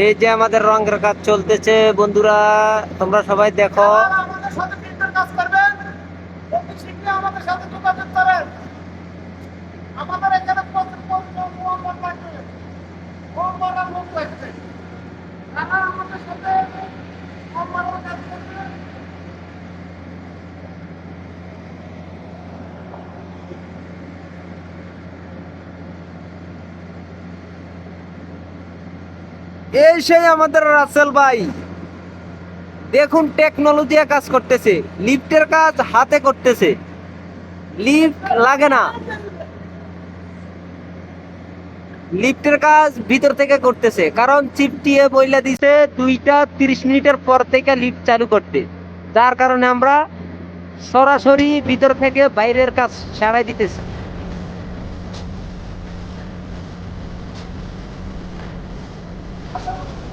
এই যে আমাদের রঙের কাজ চলতেছে বন্ধুরা তোমরা সবাই দেখো। আমাদের এখানে প্রচুর পরিমাণ এই সেই আমাদের রাসেল ভাই। দেখুন টেকনোলজি কাজ করতেছে। লিফটের কাজ হাতে করতেছে। লিফট লাগে না। লিফটের কাজ ভিতর থেকে করতেছে। কারণ চিপটিয়ে বইলা দিছে দুইটা তিরিশ মিনিটের পর থেকে লিফট চালু করতে। যার কারণে আমরা সরাসরি ভিতর থেকে বাইরের কাজ সারাই দিতেছি। Thank you.